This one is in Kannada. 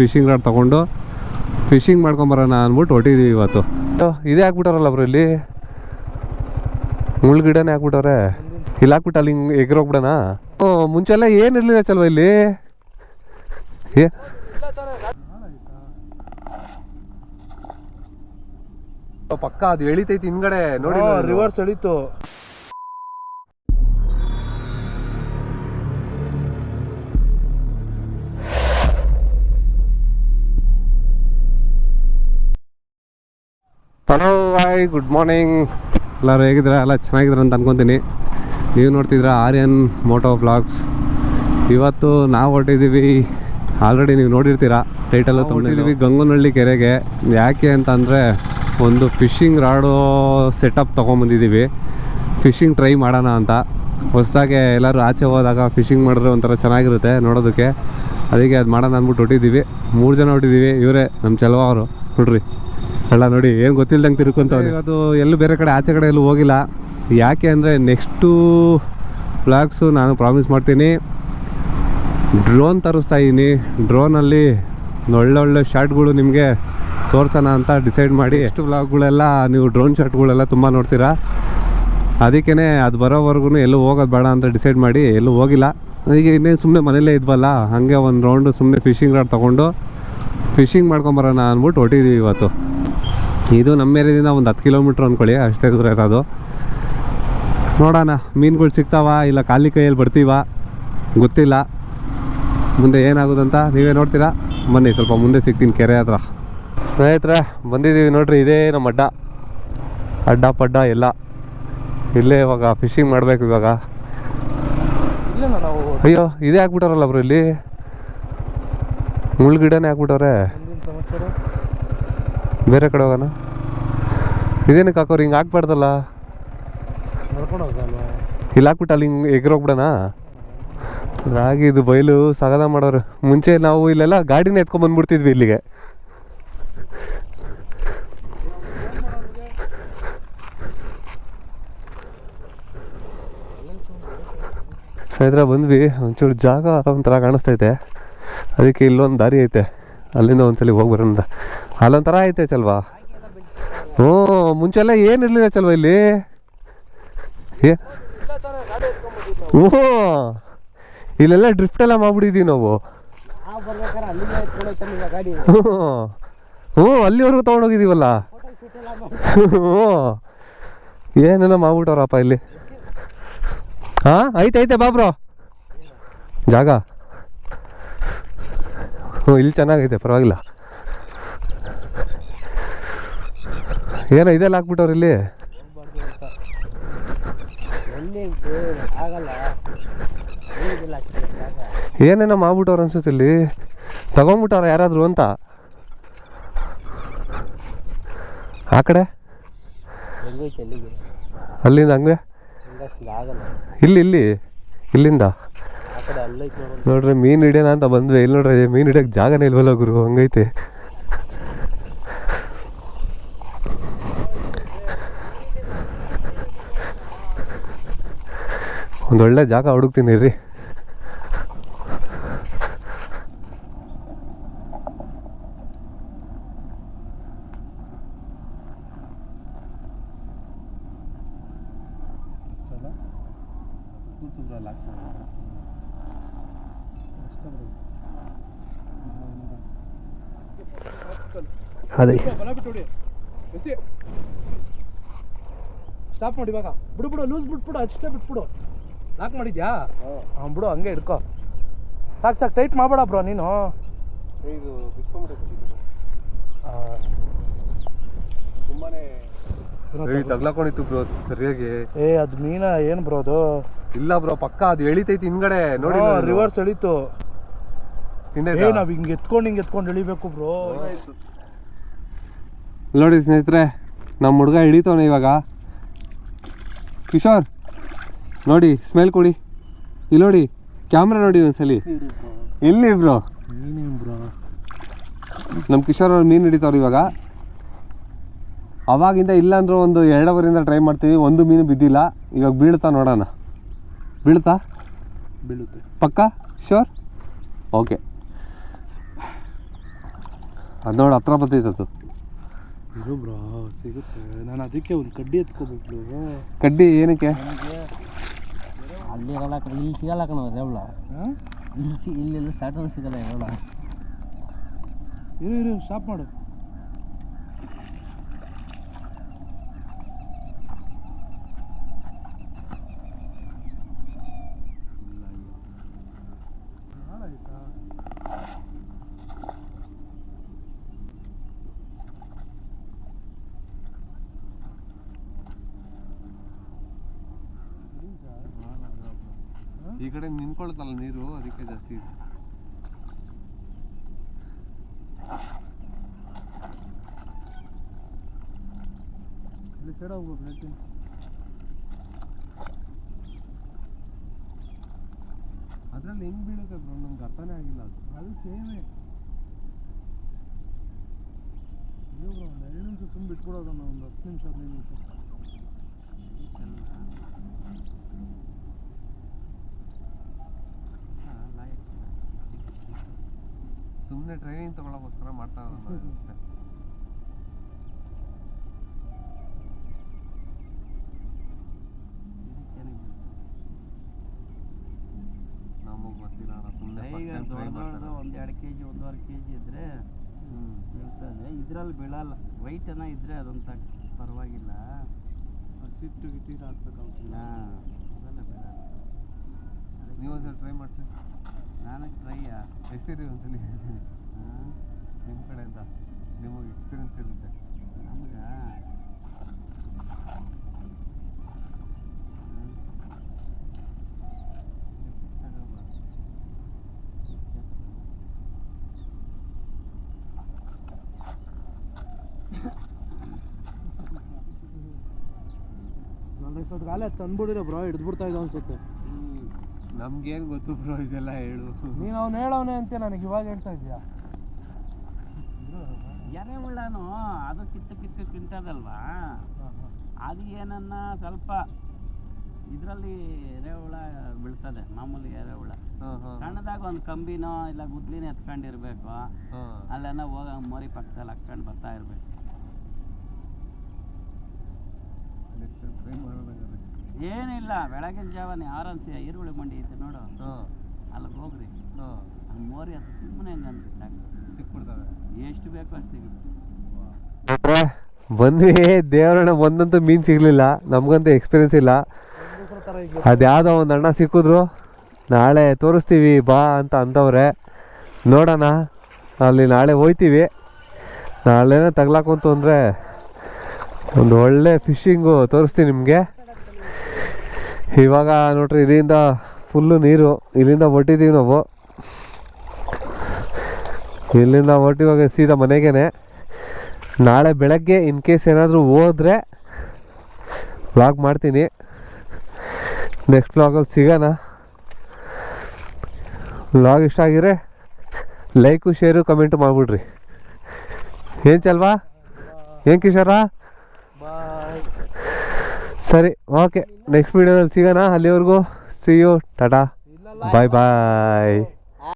ಫಿಶಿಂಗ್ ರಾಡ್ ತೊಗೊಂಡು ಫಿಶಿಂಗ್ ಮಾಡ್ಕೊಂಬರೋಣ ಅಂದ್ಬಿಟ್ಟು ಹೊಟ್ಟಿದ್ದೀವಿ ಇವತ್ತು. ಇದೇ ಹಾಕ್ಬಿಟ್ಟಾರಲ್ಲ ಬ್ರೋ ಇಲ್ಲಿ? ಮುಳ್ಗಿಡನೇ ಹಾಕ್ಬಿಟ್ಟವ್ರೆ. ಇಲ್ಲಿ ಹಾಕ್ಬಿಟ್ಟು ಅಲ್ಲಿ ಹಿಂಗೆ ಎಗ್ರೋಗ್ಬಿಡೋಣ ಮುಂಚೆ ಮುಂಚೆಲ್ಲ ಏನು ಇರಲಿಲ್ಲ ಚಲ್ವ ಇಲ್ಲಿ? ಏ ಪಕ್ಕ ಅದು ಎಳಿತೈತಿ ಹಿಂದ್ಗಡೆ ನೋಡಿ ರಿವರ್ಸ್ ಎಳೀತು. ಹಲೋ ಹಾಯ್ ಗುಡ್ ಮಾರ್ನಿಂಗ್ ಎಲ್ಲರೂ ಹೇಗಿದ್ದೀರಾ? ಎಲ್ಲ ಚೆನ್ನಾಗಿದ್ದೀರ ಅಂತ ಅನ್ಕೊತೀನಿ. ನೀವು ನೋಡ್ತಿದ್ದೀರಾ ಆರ್ಯನ್ ಮೋಟೋ ಬ್ಲಾಗ್ಸ್ ಇವತ್ತು ನಾವು ಹೊರಟಿದ್ದೀವಿ. ಆಲ್ರೆಡಿ ನೀವು ನೋಡಿರ್ತೀರಾ ಟೈಟಲ್ಲು ತೊಗೊಂಡಿದ್ದೀವಿ ಗಂಗನಹಳ್ಳಿ ಕೆರೆಗೆ. ಯಾಕೆ ಅಂತಂದರೆ ಒಂದು ಫಿಶಿಂಗ್ ರಾಡು ಸೆಟಪ್ ತೊಗೊಂಬಂದಿದ್ದೀವಿ. ಫಿಶಿಂಗ್ ಟ್ರೈ ಮಾಡೋಣ ಅಂತ. ಹೊಸದಾಗೆ ಎಲ್ಲರೂ ಆಚೆ ಹೋದಾಗ ಫಿಶಿಂಗ್ ಮಾಡಿದ್ರೆ ಒಂಥರ ಚೆನ್ನಾಗಿರುತ್ತೆ ನೋಡೋದಕ್ಕೆ. ಅದಕ್ಕೆ ಅದು ಮಾಡೋಣ ಅಂದ್ಬಿಟ್ಟು ಹೊಟ್ಟಿದ್ದೀವಿ ಮೂರು ಜನ ಹೊಟ್ಟಿದ್ದೀವಿ ಇವರೇ ನಮ್ಮ ಚೆಲುವ ಅವರು ನೋಡ್ರಿ. ಅಲ್ಲ ನೋಡಿ ಏನು ಗೊತ್ತಿಲ್ಲದಂಗೆ ತಿರ್ಕೊಂತವ್ರೆ ಅದು ಎಲ್ಲೂ ಬೇರೆ ಕಡೆ ಆಚೆ ಕಡೆ ಎಲ್ಲೂ ಹೋಗಿಲ್ಲ. ಯಾಕೆ ಅಂದರೆ ನೆಕ್ಸ್ಟು ಫ್ಲಾಗ್ಸು ನಾನು ಪ್ರಾಮಿಸ್ ಮಾಡ್ತೀನಿ. ಡ್ರೋನ್ ತರಿಸ್ತಾ ಇದ್ದೀನಿ ಡ್ರೋನಲ್ಲಿ ಒಳ್ಳೊಳ್ಳೆ ಶಾರ್ಟ್ಗಳು ನಿಮಗೆ ತೋರಿಸೋಣ ಅಂತ ಡಿಸೈಡ್ ಮಾಡಿ. ಎಷ್ಟು ವ್ಲಾಗ್ಗಳೆಲ್ಲ ನೀವು ಡ್ರೋನ್ ಶಾರ್ಟ್ಗಳೆಲ್ಲ ತುಂಬ ನೋಡ್ತೀರಾ? ಅದಕ್ಕೇ ಅದು ಬರೋವರೆಗೂ ಎಲ್ಲೂ ಹೋಗೋದು ಬೇಡ ಅಂತ ಡಿಸೈಡ್ ಮಾಡಿ ಎಲ್ಲೂ ಹೋಗಿಲ್ಲ. ಈಗ ಇನ್ನೇನು ಸುಮ್ಮನೆ ಮನೇಲೇ ಇದ್ವಲ್ಲ ಹಾಗೆ ಒಂದು ರೌಂಡು ಸುಮ್ಮನೆ ಫಿಶಿಂಗ್ ರಾಡ್ ತೊಗೊಂಡು ಫಿಶಿಂಗ್ ಮಾಡ್ಕೊಂಬರೋಣ ಅಂದ್ಬಿಟ್ಟು ಹೊಟ್ಟಿದ್ದೀವಿ ಇವತ್ತು. ಇದು ನಮ್ಮ ಏರಿಯಾದಿಂದ ಒಂದು ಹತ್ತು ಕಿಲೋಮೀಟ್ರ್ ಅಂದ್ಕೊಳ್ಳಿ ಅಷ್ಟೇ ದೂರ ಇರೋದು. ನೋಡೋಣ ಮೀನುಗಳು ಸಿಗ್ತಾವ ಇಲ್ಲ ಖಾಲಿ ಕೈಯಲ್ಲಿ ಬರ್ತೀವ? ಗೊತ್ತಿಲ್ಲ. ಮುಂದೆ ಏನಾಗೋದಂತ ನೀವೇ ನೋಡ್ತೀರಾ? ಬನ್ನಿ ಸ್ವಲ್ಪ ಮುಂದೆ ಸಿಗ್ತೀನಿ ಕೆರೆ ಹತ್ರ. ಸ್ನೇಹಿತರೆ ಬಂದಿದ್ದೀವಿ ನೋಡ್ರಿ ಇದೇ ನಮ್ಮ ಅಡ್ಡ. ಅಡ್ಡ ಪಡ್ಡ ಎಲ್ಲ. ಇಲ್ಲೇ ಇವಾಗ ಫಿಶಿಂಗ್ ಮಾಡಬೇಕು ಇವಾಗ. ಅಯ್ಯೋ ಇದೇ ಹಾಕ್ಬಿಟ್ಟಾರಲ್ಲ ಬ್ರೋ ಇಲ್ಲಿ? ಮುಳ್ಳುಗಿಡನೇ ಹಾಕ್ಬಿಟ್ಟವ್ರೆ ಬೇರೆ ಕಡೆ ಹೋಗೋಣ? ಇದೇನಕ್ಕೆ ಹಾಕೋರು? ಹಿಂಗೆ ಹಾಕ್ಬಾರ್ದಲ್ಲ. ಇಲ್ಲಿ ಹಾಕ್ಬಿಟ್ಟು ಅಲ್ಲಿ ಹಿಂಗೆ ಎಗ್ರೋಗ್ಬಿಡೋಣ? ರಾಗಿ ಇದು ಬಯಲು ಸಗದ ಮಾಡೋರು. ಮುಂಚೆ ನಾವು ಇಲ್ಲೆಲ್ಲ ಗಾಡಿನ ಎತ್ಕೊಂಡ್ ಬಂದ್ಬಿಡ್ತಿದ್ವಿ ಇಲ್ಲಿಗೆ. ಸ್ನೇಹಿತರ ಬಂದ್ವಿ. ಒಂಚೂರು ಜಾಗ ಒಂಥರ ಕಾಣಿಸ್ತೈತೆ ಅದಕ್ಕೆ ಇಲ್ಲೊಂದು ದಾರಿ ಐತೆ. ಅಲ್ಲಿಂದ ಒಂದ್ಸಲಿ ಹೋಗಿ ಬರೋಣ ಅಂತ. ಅಲ್ಲೊಂಥರ ಐತೆ ಚಲ್ವಾ? ಹ್ಞೂ ಮುಂಚೆಲ್ಲ ಏನು ಇರಲಿಲ್ಲ ಚಲ್ವಾ ಇಲ್ಲಿ? ಏ ಹ್ಞೂ, ಇಲ್ಲೆಲ್ಲ ಡ್ರಿಫ್ಟ್ ಎಲ್ಲ ಮಾಡ್ಬಿಟ್ಟಿದ್ದೀವಿ ನಾವು. ಹ್ಞೂ ಹ್ಞೂ, ಅಲ್ಲಿವರೆಗೂ ತೊಗೊಂಡೋಗಿದ್ದೀವಲ್ಲ ಹ್ಞೂ ಏನೆಲ್ಲ ಮಾಡ್ಬಿಟ್ಟವ್ರಪ್ಪ ಇಲ್ಲಿ. ಹಾಂ ಐತೆ ಐತೆ ಬಾಬ್ರೋ ಜಾಗ. ಹ್ಞೂ, ಇಲ್ಲಿ ಚೆನ್ನಾಗೈತೆ, ಪರವಾಗಿಲ್ಲ. ಏನೋ ಇದೆಲ್ಲ ಹಾಕ್ಬಿಟ್ಟವ್ರು ಇಲ್ಲಿ? ಏನೇನೋ ಮಾಡ್ಬಿಟ್ಟವ್ರು ಅನ್ಸುತ್ತೆ ಇಲ್ಲಿ? ತಗೊಂಬಿಟ್ಟವ್ರ ಯಾರಾದರೂ ಅಂತ? ಆ ಕಡೆ? ಅಲ್ಲಿಂದ ಹಂಗೆ? ಇಲ್ಲಿ ಇಲ್ಲಿ, ಇಲ್ಲಿಂದ? ನೋಡ್ರಿ, ಮೀನು ಹಿಡಿಯೋಣ ಅಂತ ಬಂದ್ವಿ. ಇಲ್ಲಿ ನೋಡ್ರಿ, ಮೀನು ಹಿಡಿಯೋಕೆ ಜಾಗನೇ ಇಲ್ವಲ್ಲ ಗುರು, ಹಂಗೈತೆ. ಒಂದೊಳ್ಳೆ ಜಾಗ ಹುಡುಕ್ತೀನಿ ರೀ ಅದೇ. ಸ್ಟಾಪ್ ಮಾಡಿ ಇವಾಗ. ಬಿಡು ಬಿಡು ಲೂಸ್ ಬಿಟ್ಬಿಡು ಅಷ್ಟೇ ಬಿಟ್ಬಿಡು. ಲಾಕ್ ಮಾಡಿದ್ಯಾ? ಹಾಂ. ಬಿಡು ಹಂಗೆ ಹಿಡ್ಕೊ ಸಾಕು ಸಾಕು ಟೈಟ್ ಮಾಡಬೇಡ ಬ್ರೋ ನೀನು. ಇದು ಆ, ತುಂಬಾನೇ ತಗ್ಲಾಕೊಂಡಿತ್ತು ಬ್ರೋ ಸರಿಯಾಗಿ. ಏ ಅದು ಮೀನ ಏನು ಬ್ರೋ ಅದು? ಇಲ್ಲ ಬ್ರೋ ಪಕ್ಕ ಅದು ಎಳಿತೈತಿ ಹಿಂದ್ಗಡೆ ನೋಡಿ ರಿವರ್ಸ್ ಎಳೀತು. ಹಿಂದೆ ಏ ನಾವು ಹಿಂಗೆ ಎತ್ಕೊಂಡು ಹಿಂಗೆ ಎತ್ಕೊಂಡು ಎಳಿಬೇಕು ಬ್ರೋ ನೋಡಿ ಸ್ನೇಹಿತರೆ ನಮ್ಮ ಹುಡುಗ ಹಿಡಿತವನೆ ಇವಾಗ. ಕಿಶೋರ್ ನೋಡಿ ಸ್ಮೆಲ್ ಕೊಡಿ. ಇಲ್ಲಿ ನೋಡಿ ಕ್ಯಾಮ್ರಾ ನೋಡಿ ಒಂದ್ಸಲಿ. ಇಲ್ಲಿ ಬ್ರೋ? ನಮ್ ಬ್ರೋ. ನಮ್ಮ ಕಿಶೋರ್ ಅವ್ರು ಮೀನು ಹಿಡಿತಾವ್ರು ಇವಾಗ. ಅವಾಗಿಂದ ಇಲ್ಲ ಅಂದ್ರೂ ಒಂದು ಎರಡು ಅವರಿಂದ ಟ್ರೈ ಮಾಡ್ತೀವಿ ಒಂದು ಮೀನು ಬಿದ್ದಿಲ್ಲ. ಇವಾಗ ಬೀಳ್ತಾ ನೋಡೋಣ. ಬೀಳ್ತಾ? ಬೀಳುತ್ತೆ. ಪಕ್ಕ? Sure okay. ಅದು ನೋಡಿ ಹತ್ರ ಬರ್ತೈತದು ಇದು ಬ್ರೋ ಸಿಗುತ್ತೆ. ನಾನು ಅದಕ್ಕೆ ಒಂದು ಕಡ್ಡಿ ಎತ್ಕೋಬೇಕು ಕಡ್ಡಿ ಏನಕ್ಕೆ? ಅಲ್ಲಿ ಇರಲ್ಲ ಕಣೋ, ಇಲ್ಲಿ ಸಿಗಲ್ಲ ಕಣ ರೇವಳ ಹಾಂ? ಇಲ್ಲಿ ಸಿ ಇಲ್ಲೆಲ್ಲ ಸ್ಯಾಟರ್ನ್ ಸಿಗಲ್ಲ ರೇವಳ ಇರು ಇರು ಸ್ಟಾಪ್ ಮಾಡು. ಈ ಕಡೆ ನಿಂತ್ಕೊಳ್ತಲ್ಲ ನೀರು ಅದಕ್ಕೆ ಜಾಸ್ತಿ ಇದೆ. ಇಲ್ಲಿ ಸೈಡ್ ಹೋಗ್ಬೇಕು ಹೇಳ್ತೀನಿ ಅದ್ರಲ್ಲಿ ಹೆಂಗ್ ಬೀಳುತ್ತೆ ಬ್ರೋ ನಮ್ಗೆ ಅರ್ಥನೇ ಆಗಿಲ್ಲ ಅದು. ಅದು ಸೇಮೇ ಇದು ಬ್ರೋ ಒಂದು ಎರಡು ನಿಮಿಷ ತುಂಬ ಬಿಟ್ಬಿಡೋದನ್ನ ಒಂದು ಹತ್ತು ನಿಮಿಷ ಹದಿನೈದು ನಿಮಿಷ. ಸುಮ್ಮನೆ ಟ್ರೈನಿಂಗ್ ತಗೊಳ್ಳೋಕ್ಕೋಸ್ಕರ ಮಾಡ್ತಾ ಇರೋದು ನಮಗೆ ಗೊತ್ತಿಲ್ಲ ನಾವು ಸುಮ್ಮನೆ ಈಗ ದೊಡ್ಡ ದೊಡ್ಡದು ಒಂದು ಎರಡು ಕೆ ಜಿ ಒಂದೂವರೆ ಕೆ ಜಿ ಇದ್ದರೆ ಬೀಳ್ತದೆ. ಇದರಲ್ಲಿ ಬೀಳಲ್ಲ. ವೈಟನ ಇದ್ದರೆ ಅದೊಂದು ಪರವಾಗಿಲ್ಲ. ಸಿಟ್ಟು ಗಿಟ್ಟಿಟ್ಟು ಹಾಕ್ಬೇಕಾಗುತ್ತೆ ಹಾಂ ಅದೆಲ್ಲ ಬೀಳಲ್ಲ ನೀವು ಒಂದ್ಸಲ ಟ್ರೈ ಮಾಡ್ತೀನಿ ನಾನು ಟ್ರೈಯಾ ಹೆಸರಿ ಒಂದ್ಸಲಿ? ಹೇಳ್ತೀನಿ ನಿಮ್ಮ ಕಡೆಯಿಂದ ನಿಮಗೆ ಎಕ್ಸ್ಪೀರಿಯನ್ಸ್ ಇರುತ್ತೆ ನಮಗೆ ತಂದ್ಬಿಡಿರೋ ಬ್ರೋ ಹಿಡಿದ್ಬಿಡ್ತಾ ಇದ್ದ ಅನ್ಸುತ್ತೆ. ನಮ್ಗೇನು ಗೊತ್ತು ಬ್ರೋ ಇದೆಲ್ಲ ಹೇಳು. ನೀನು ಅವ್ನು ಹೇಳವನೇ ಅಂತ ನನಗೆ ಇವಾಗ ಹೇಳ್ತಾ ಇದೆಯಾ ಎರೆಹುಳನು ಅದು ಕಿತ್ತು ಕಿತ್ತು ತಿಂತದಲ್ವಾ? ಅದು ಏನನ್ನ ಸ್ವಲ್ಪ ಇದರಲ್ಲಿ ಎರೆಹುಳ ಬೀಳ್ತದೆ ಮಾಮೂಲಿ ಎರೆಹುಳ ಸಣ್ಣದಾಗ ಒಂದು ಕಂಬಿನೋ ಇಲ್ಲ ಗುದ್ಲಿನ ಎತ್ಕೊಂಡಿರ್ಬೇಕು ಅಲ್ಲೆನ ಅಲ್ಲೆಲ್ಲ ಹೋಗ ಮೋರಿ ಪಕ್ಕದಲ್ಲಿ ಹಾಕ್ಕೊಂಡು ಬರ್ತಾ ಇರ್ಬೇಕು. ಏನಿಲ್ಲ ಬೆಳಗಿನ ಜಾವನೇ ಆರಾಮ್ಸೆ ಈರುಳ್ಳಿ ಮಂಡಿ ಐತೆ ನೋಡು. ಅಲ್ಲಿಗೆ ಹೋಗ್ರಿ. ಮೋರಿ ಅದು ಸುಮ್ಮನೆ ಸಿಕ್ಬಿಡ್ತವೆ. ಎಷ್ಟು ಬೇಕು ಅಷ್ಟು ಸಿಗುತ್ತೆ. ಬಂದ್ವಿ ದೇವರಣ್ಣ ಒಂದಂತೂ ಮೀನು ಸಿಗಲಿಲ್ಲ. ನಮಗಂತೂ ಎಕ್ಸ್ಪೀರಿಯನ್ಸ್ ಇಲ್ಲ. ಅದ್ಯಾವುದೋ ಒಂದು ಅಣ್ಣ ಸಿಕ್ಕಿದ್ರು. ನಾಳೆ ತೋರಿಸ್ತೀವಿ ಬಾ ಅಂತ ಅಂತವ್ರೆ ನೋಡೋಣ. ಅಲ್ಲಿ ನಾಳೆ ಹೋಯ್ತೀವಿ. ನಾಳೆನೇ ತಗ್ಲಾಕಂತು ಅಂದರೆ ಒಂದು ಒಳ್ಳೆ ಫಿಶಿಂಗು ತೋರಿಸ್ತೀನಿ ನಿಮಗೆ. ಇವಾಗ ನೋಡ್ರಿ ಇಲ್ಲಿಂದ ಫುಲ್ಲು ನೀರು ಇಲ್ಲಿಂದ ಹೊಟ್ಟಿದ್ದೀವಿ ನಾವು. ಇಲ್ಲಿಂದ ಹೊರಟಿವಾಗ ಸೀದಾ ಮನೆಗೇನೆ. ನಾಳೆ ಬೆಳಗ್ಗೆ ಇನ್ ಕೇಸ್ ಏನಾದರೂ ಹೋದರೆ ವ್ಲಾಗ್ ಮಾಡ್ತೀನಿ. ನೆಕ್ಸ್ಟ್ ವ್ಲಾಗಲ್ಲಿ ಸಿಗೋಣ. ವ್ಲಾಗ್ ಇಷ್ಟ ಆಗಿದ್ರೆ ಲೈಕು ಶೇರು ಕಮೆಂಟು ಮಾಡಿಬಿಡ್ರಿ. ಏನು ಚಲ್ವಾ? ಏನು ಕಿಶೋರ? ಸರಿ ಓಕೆ ನೆಕ್ಸ್ಟ್ ವೀಡಿಯೋದಲ್ಲಿ ಸಿಗೋಣ ಅಲ್ಲಿವರೆಗೂ. See you Tata bye bye